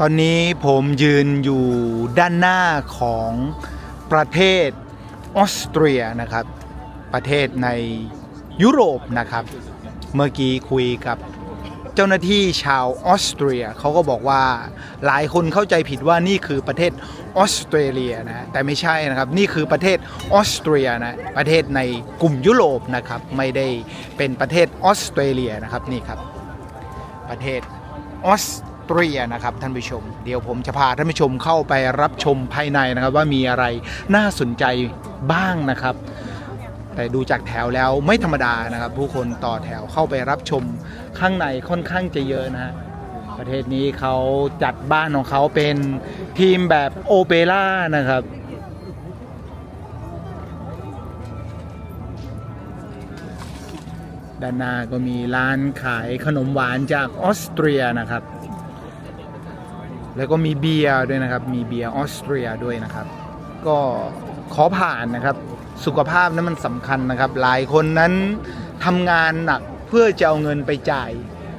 ตอนนี้ผมยืนอยู่ด้านหน้าของประเทศออสเตรียนะครับ ประเทศในยุโรปนะครับ เมื่อกี้คุยกับเจ้าหน้าที่ชาวออสเตรียเขาก็บอกว่าหลายคนเข้าใจผิดว่านี่คือประเทศออสเตรเลียนะแต่ไม่ใช่นะครับนี่คือประเทศออสเตรียนะประเทศในกลุ่มยุโรปนะครับไม่ได้เป็นประเทศออสเตรเลียนะครับนี่ครับประเทศออสเตรียนะครับท่านผู้ชม เดี๋ยวผมจะพาท่านผู้ชมเข้าไปรับชมภายในนะครับ ว่ามีอะไรน่าสนใจบ้างนะครับ แต่ดูจากแถวแล้วไม่ธรรมดานะครับ ผู้คนต่อแถวเข้าไปรับชมข้างในค่อนข้างจะเยอะนะฮะประเทศนี้เขาจัดบ้านของเขาเป็นทีมแบบโอเปร่านะครับด้านหน้าก็มีร้านขายขนมหวานจากออสเตรียนะครับ แล้วก็มีเบียร์ด้วยนะครับ มีเบียร์ออสเตรียด้วยนะครับ ก็ขอผ่านนะครับ สุขภาพนั้นมันสำคัญนะครับ หลายคนนั้นทำงานหนักเพื่อจะเอาเงินไปจ่าย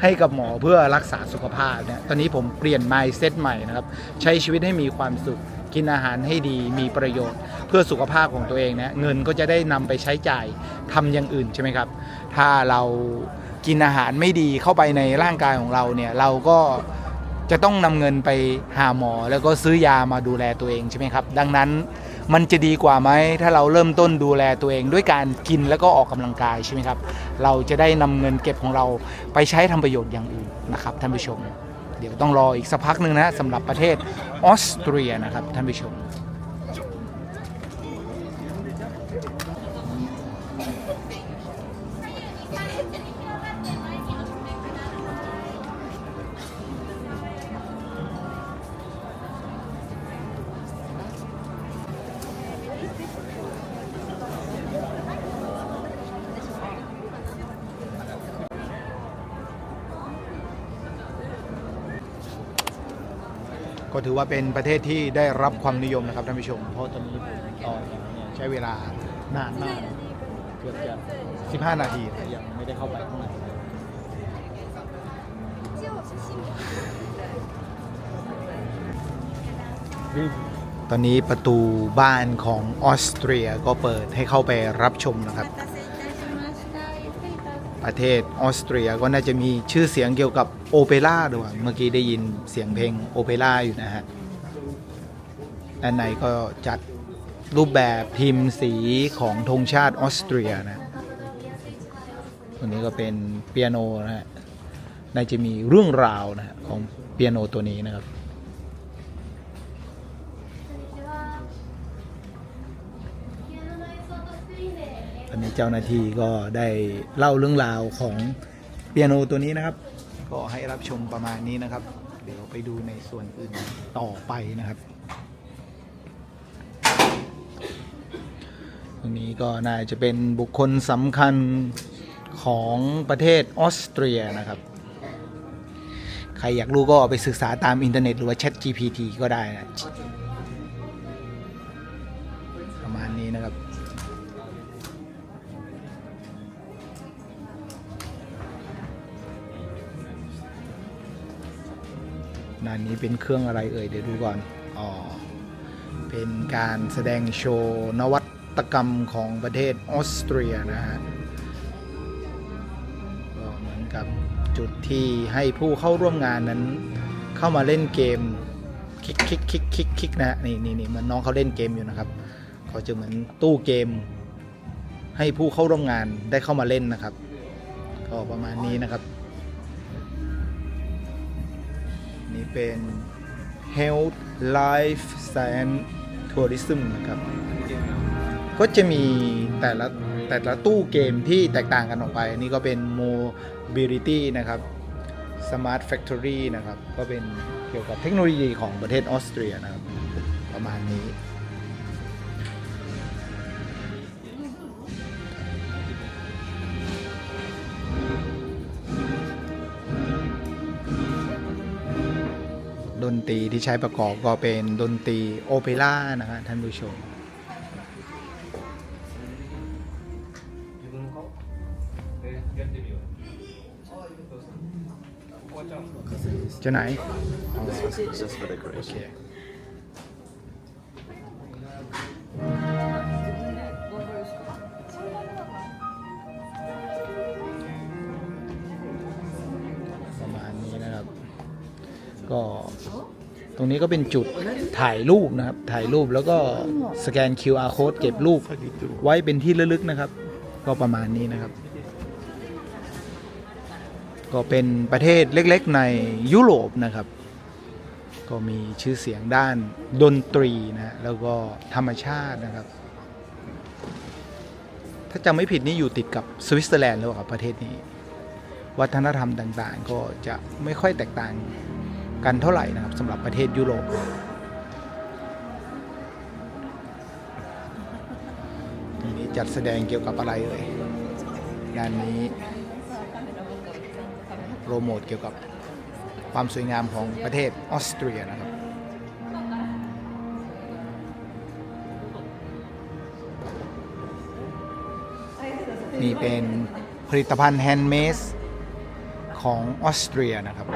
ให้กับหมอเพื่อรักษาสุขภาพเนี่ย ตอนนี้ผมเปลี่ยน mindset ใหม่นะครับ ใช้ชีวิตให้มีความสุข กินอาหารให้ดี มีประโยชน์ เพื่อสุขภาพของตัวเองเนี่ย เงินก็จะได้นำไปใช้จ่ายทำอย่างอื่นใช่ไหมครับ ถ้าเรากินอาหารไม่ดีเข้าไปในร่างกายของเราเนี่ย เราก็ จะต้องนำเงินไปหาหมอ แล้วก็ซื้อยามาดูแลตัวเองใช่ไหมครับ ดังนั้นมันจะดีกว่าไหมถ้าเราเริ่มต้นดูแลตัวเองด้วยการกินแล้วก็ออกกำลังกายใช่ไหมครับ เราจะได้นำเงินเก็บของเราไปใช้ทำประโยชน์อย่างอื่นนะครับท่านผู้ชม เดี๋ยวต้องรออีกสักพักหนึ่งนะสำหรับประเทศออสเตรียนะครับท่านผู้ชม ก็ถือว่าเป็นประเทศที่ได้รับความนิยมนะครับท่านผู้ชม เพราะตอนนี้ตอแถวเนี่ยใช้เวลานานมากเกือบจะ 15 นาทีนะยังไม่ได้เข้าไปข้างในตอนนี้ประตูบ้านของออสเตรียก็เปิดให้เข้าไปรับชมนะครับ ประเทศออสเตรียก็น่าจะมีชื่อเสียงเกี่ยวกับโอเปร่าด้วยเมื่อกี้ได้ยินเสียงเพลงโอเปร่าอยู่นะฮะด้านในก็จัดรูปแบบพิมพ์สีของธงชาติออสเตรียนะตัวนี้ก็เป็นเปียโนนะฮะน่าจะมีเรื่องราวนะฮะของเปียโนตัวนี้นะครับ ต อนนี้เจ้าหน้าที่ก็ได้เล่าเรื่องราวของเปียโนตัวนี้นะครับ ก็ให้รับชมประมาณนี้นะครับ เดี๋ยวไปดูในส่วนอื่นต่อไปนะครับตรงนี้ก็น่าจะเป็นบุคคลสำคัญของประเทศออสเตรียนะครับ ใครอยากรู้ก็ไปศึกษาตามอินเทอร์เน็ตหรือว่า Chat GPT ก็ได้นะประ ด้านนี้เป็นเครื่องอะไรเอ่ยเดี๋ยวดูก่อนอ๋อเป็นการแสดงโชว์นวัตกรรมของประเทศออสเตรียนะฮะก็เหมือนกับจุดที่ให้ผู้เข้าร่วมงานนั้นเข้ามาเล่นเกมคลิกคลิกคลิกคลิกคลิกนะนี่นี่นี่มือนน้องเขาเล่นเกมอยู่นะครับเขาจะเหมือนตู้เกม ให้ผู้เข้าร่วมงานได้เข้ามาเล่นนะครับ ก็ประมาณนี้นะครับ เป็น Health Life Science Tourism นะครับ ก็จะมีแต่ละแต่ละตู้เกมที่แตกต่างกันออกไป นี่ก็เป็น Mobility นะครับ Smart Factory นะครับ ก็เป็นเกี่ยวกับเทคโนโลยีของประเทศออสเตรียนะครับ ประมาณนี้ ดนตรีที่ใช้ประกอบก็เป็นดนตรีโอเปร่านะฮะท่านผู้ชมจะไหนโอเค รงนี้ก็เป็นจุดถ่ายรูปนะครับ ถ่ายรูปแล้วก็สแกน QR code เก็บรูป ไว้เป็นที่ระลึกนะครับ ก็ประมาณนี้นะครับ ก็เป็นประเทศเล็กๆในยุโรปนะครับ ก็มีชื่อเสียงด้านดนตรีนะแล้วก็ธรรมชาตินะครับ ถ้าจำไม่ผิดนี่อยู่ติดกับสวิตเซอร์แลนด์หรือเปล่าครับประเทศนี้ วัฒนธรรมต่างๆ ก็จะไม่ค่อยแตกต่าง กันเท่าไหร่นะครับสำหรับประเทศยุโรปทีนี้จัดแสดงเกี่ยวกับอะไรเอ่ยงานนี้โปรโมทเกี่ยวกับความสวยงามของประเทศออสเตรียนะครับนี่เป็นผลิตภัณฑ์แฮนด์เมดของออสเตรียนะครับ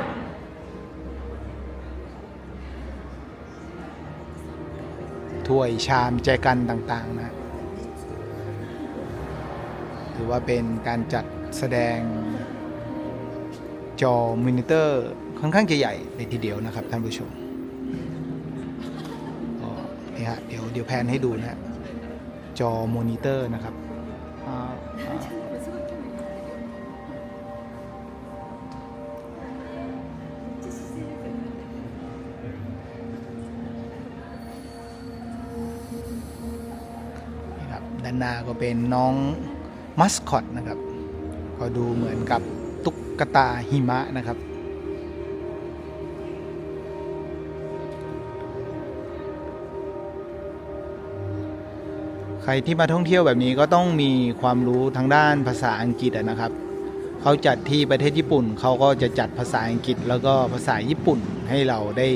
ถ้วยชามแจกันต่างๆนะถือว่าเป็นการจัดแสดงจอมอนิเตอร์ค่อนข้างจะใหญ่เลยทีเดียวนะครับท่านผู้ชมนี่ฮะเดี๋ยวเดี๋ยวแพนให้ดูนะฮะจอมอนิเตอร์นะครับ ด้านหน้าก็เป็นน้องมัสคอตนะครับ ก็ดูเหมือนกับตุ๊กตาหิมะนะครับ ใครที่มาท่องเที่ยวแบบนี้ก็ต้องมีความรู้ทางด้านภาษาอังกฤษนะครับ เขาจัดที่ประเทศญี่ปุ่น เขาก็จะจัดภาษาอังกฤษแล้วก็ภาษาญี่ปุ่นให้เราได้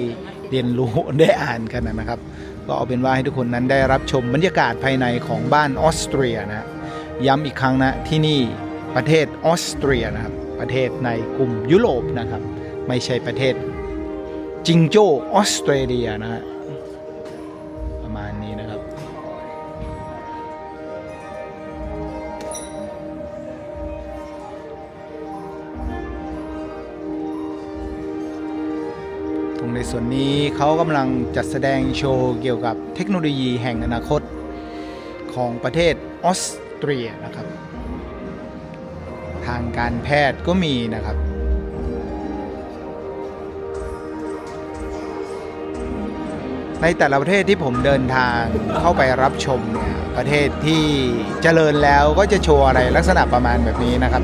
เรียนรู้ได้อ่านกันนะครับ ก็เอาเป็นว่าให้ทุกคนนั้นได้รับชมบรรยากาศภายในของบ้านออสเตรียนะย้ำอีกครั้งนะที่นี่ประเทศออสเตรียนะครับประเทศในกลุ่มยุโรปนะครับ ไม่ใช่ประเทศจิงโจ้ออสเตรเลียนะฮะประ ในส่วนนี้เขากำลังจัดแสดงโชว์เกี่ยวกับเทคโนโลยีแห่งอนาคตของประเทศออสเตรียนะครับ ทางการแพทย์ก็มีนะครับในแต่ละประเทศที่ผมเดินทางเข้าไปรับชมเนี่ยประเทศที่เจริญแล้วก็จะโชว์อะไรลักษณะประมาณแบบนี้นะครับ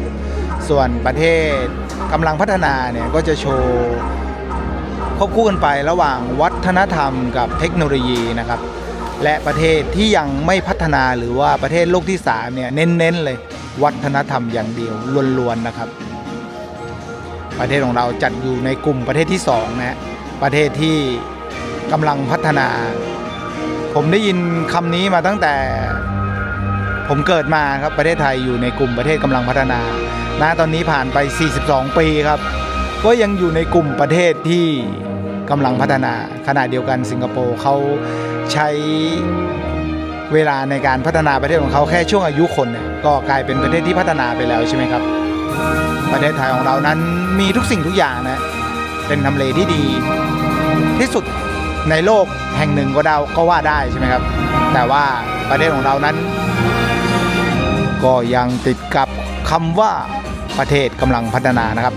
ส่วนประเทศกำลังพัฒนาเนี่ยก็จะโชว์ ควบคู่กันไประหว่างวัฒนธรรมกับเทคโนโลยีนะครับ และประเทศที่ยังไม่พัฒนาหรือว่าประเทศโลกที่3เนี่ยเน้นๆเลยวัฒนธรรมอย่างเดียวล้วนๆนะครับ ประเทศของเราจัดอยู่ในกลุ่มประเทศที่2นะฮะประเทศที่กำลังพัฒนา ผมได้ยินคำนี้มาตั้งแต่ผมเกิดมาครับประเทศไทยอยู่ในกลุ่มประเทศกำลังพัฒนาณตอนนี้ผ่านไป 42 ปีครับ ก็ยังอยู่ในกลุ่มประเทศที่กำลังพัฒนาขณะเดียวกันสิงคโปร์เขาใช้เวลาในการพัฒนาประเทศของเขาแค่ช่วงอายุคนเนี่ยก็กลายเป็นประเทศที่พัฒนาไปแล้วใช่ไหมครับ ประเทศไทยของเรานั้นมีทุกสิ่งทุกอย่างนะเป็นทำเลที่ดี ที่สุดในโลกแห่งหนึ่งก็ดาก็ว่าได้ใช่ไหมครับ แต่ว่าประเทศของเรานั้น ก็ยังติดกับคำว่าประเทศกำลังพัฒนานะครับ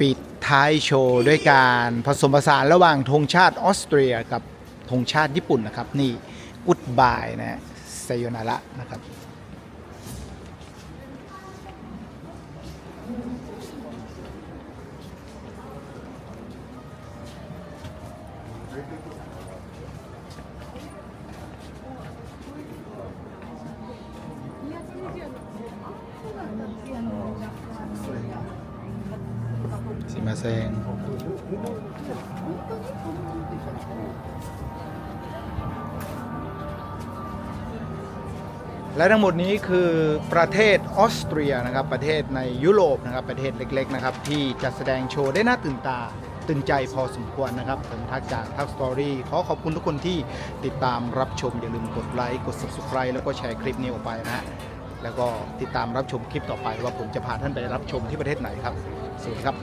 ปิดท้ายโชว์ด้วยการผสมผสานระหว่างธงชาติออสเตรียกับธงชาติญี่ปุ่นนะครับ นี่กุดบายนะไซโยนาระนะครับ すいません。และทั้งหมดนี้คือประเทศออสเตรียนะครับ ประเทศในยุโรปนะครับ ประเทศเล็กๆนะครับ ที่จัดแสดงโชว์ได้น่าตื่นตา ตื่นใจพอสมควรนะครับ ผมทักจากทักสตอรี่ขอขอบคุณทุกคนที่ติดตามรับชม อย่าลืมกดไลค์ กด subscribe แล้วก็แชร์คลิปนี้ออกไปนะฮะ แล้วก็ติดตามรับชมคลิปต่อไปว่าผมจะพาท่านไปรับชมที่ประเทศไหนครับ สวัสดีครับ